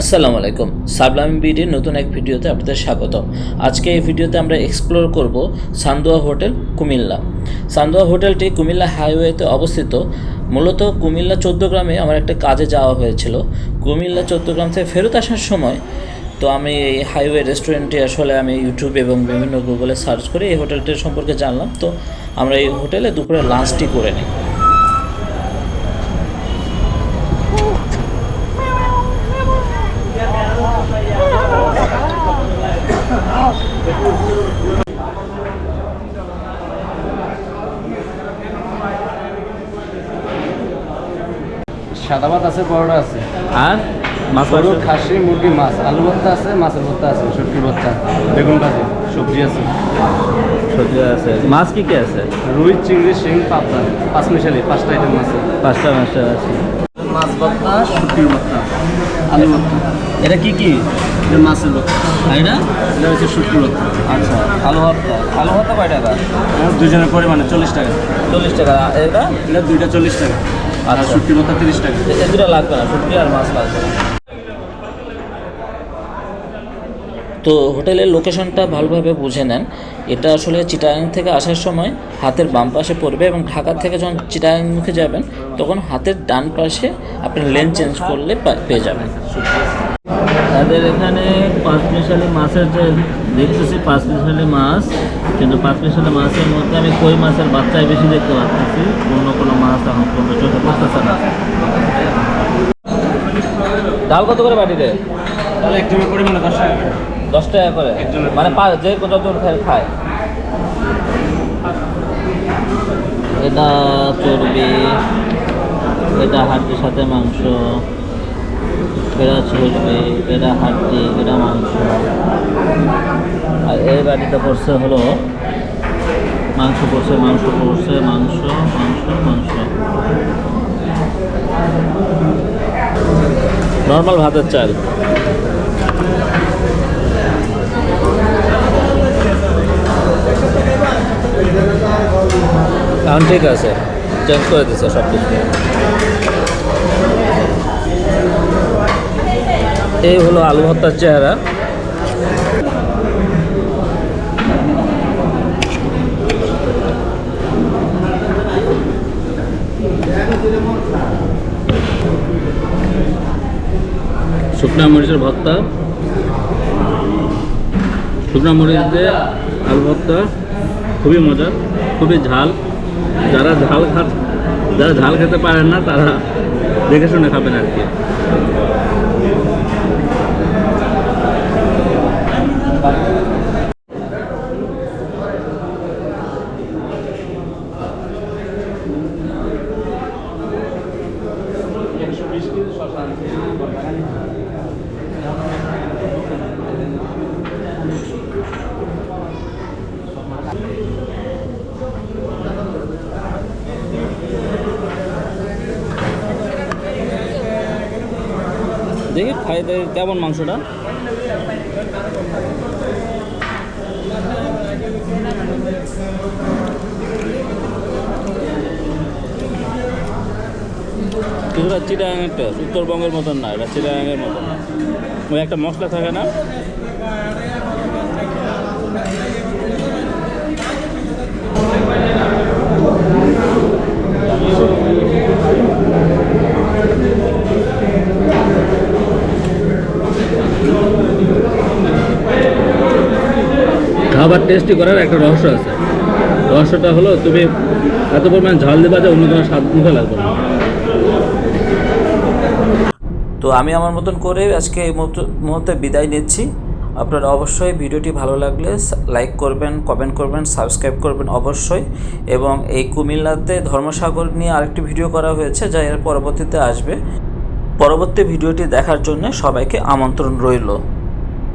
আসসালামু আলাইকুম সাবলাম বিডির নতুন এক ভিডিওতে আপনাদের স্বাগত। আজকে এই ভিডিওতে আমরা এক্সপ্লোর করব সান্দোয়া হোটেল কুমিল্লা। সান্দোয়া হোটেলটি কুমিল্লা হাইওয়েতে অবস্থিত। মূলত কুমিল্লা চোদ্দগ্রামে আমার একটা কাজে যাওয়া হয়েছিল। কুমিল্লা চোদ্দগ্রাম থেকে ফেরত আসার সময় তো আমি এই হাইওয়ে রেস্টুরেন্টে আসলে আমি ইউটিউব এবং বিভিন্ন গুগলে সার্চ করে এই হোটেলটির সম্পর্কে জানলাম। তো আমরা এই হোটেলে দুপুরে লাঞ্চটি করে নিই। সাদা ভাত আছে বড়টা আছে। আর? মাছ গরু খাসি মুরগি মাছ। আলু ভর্তা আছে মাছের ভর্তা আছে সবজি ভর্তা বেগুন ভাজি সবজি আছে। সবজি আছে। মাছ কী কী আছে? রুই চিংড়ি শিং পাবদা পাঁচ মিশালি পাঁচটা আইটেম আছে। পাঁচটা মাছ আছে। মাছ ভর্তা শুটকির ভর্তা আলু ভর্তা এটা কি কি? এটা মাছের ভর্তা আর এটা এটা হচ্ছে শুটকির ভর্তা আচ্ছা আলু ভর্তা। আলু ভর্তা কয় টাকা? দুজনের পরিমাণে চল্লিশ টাকা। চল্লিশ টাকা। এটা? এটা দুইটা চল্লিশ টাকা। আর আচ্ছা। শুটকির ভর্তা তিরিশ টাকা। এ দুটো লাগবে না শুটকি আর মাছ লাগবে না। তো হোটেলের লোকেশনটা ভালোভাবে বুঝে নেন। এটা আসলে চিটাগাং থেকে আসার সময় হাতের বাম পাশে পড়বে এবং ঢাকা থেকে যখন চিটাগাং মুখে যাবেন তখন হাতের ডান পাশে আপনি লেন চেঞ্জ করলে পেয়ে যাবেন। তাদের এখানে পাঁচ মিশালি মাছের যে দেখতেছি পাঁচ মিশালি মাছ কিন্তু পাঁচ মিশালি মাছের মধ্যে আমি কই মাছের বাচ্চাই বেশি দেখতে পাচ্ছি। অন্য কোনো মাছ এখন কোনো চোখে পড়তেছে না। ডাল কত করে বাটিতে? তাহলে একজনের পরিমাণে দশ টাকা। দশ টাকা করে? মানে যে যতজন খায় খায়। এটা চর্বি এটা হাড্ডির সাথে মাংস এটা চর্বি এটা হাড্ডি এটা মাংস। আর এই বাড়িটা পড়ছে হলো মাংস পড়ছে মাংস পড়ছে মাংস মাংস মাংস। নর্মাল ভাতের চাল। এখন ঠিক আছে চেঞ্জ করে দিচ্ছে সব কিছু এই হলো আলু ভর্তার চেহারা। শুকনা মরিচের ভর্তা। শুকনা মরিচ দিয়ে আলু ভর্তা। খুবই মজার, খুবই ঝাল। যারা ঝাল খা যারা ঝাল খেতে পারেন না তারা দেখে শুনে খাবেন আর কি দেখি, খাই কেমন মাংসটা? কিছুটা চিটাগাংয়েরটা উত্তরবঙ্গের মতন না, এটা চিটাগাংয়ের মতন। ওই একটা মশলা থাকে না? খাবার টেস্টি করার একটা রহস্য আছে। রহস্যটা হলো, তুমি এত পরিমাণ ঝাল দেবা যে অন্য কোনো স্বাদ মুখে লাগবে না। তো আমি আমার মতন করে আজকে এই মুহূর্তে বিদায় নিচ্ছি। আপনারা অবশ্যই ভিডিওটি ভালো লাগলে লাইক করবেন কমেন্ট করবেন সাবস্ক্রাইব করবেন অবশ্যই। এবং এই কুমিল্লাতে ধর্মসাগর নিয়ে আরেকটি ভিডিও করা হয়েছে, যা এর পরবর্তীতে আসবে। পরবর্তী ভিডিওটি দেখার জন্য সবাইকে আমন্ত্রণ রইল।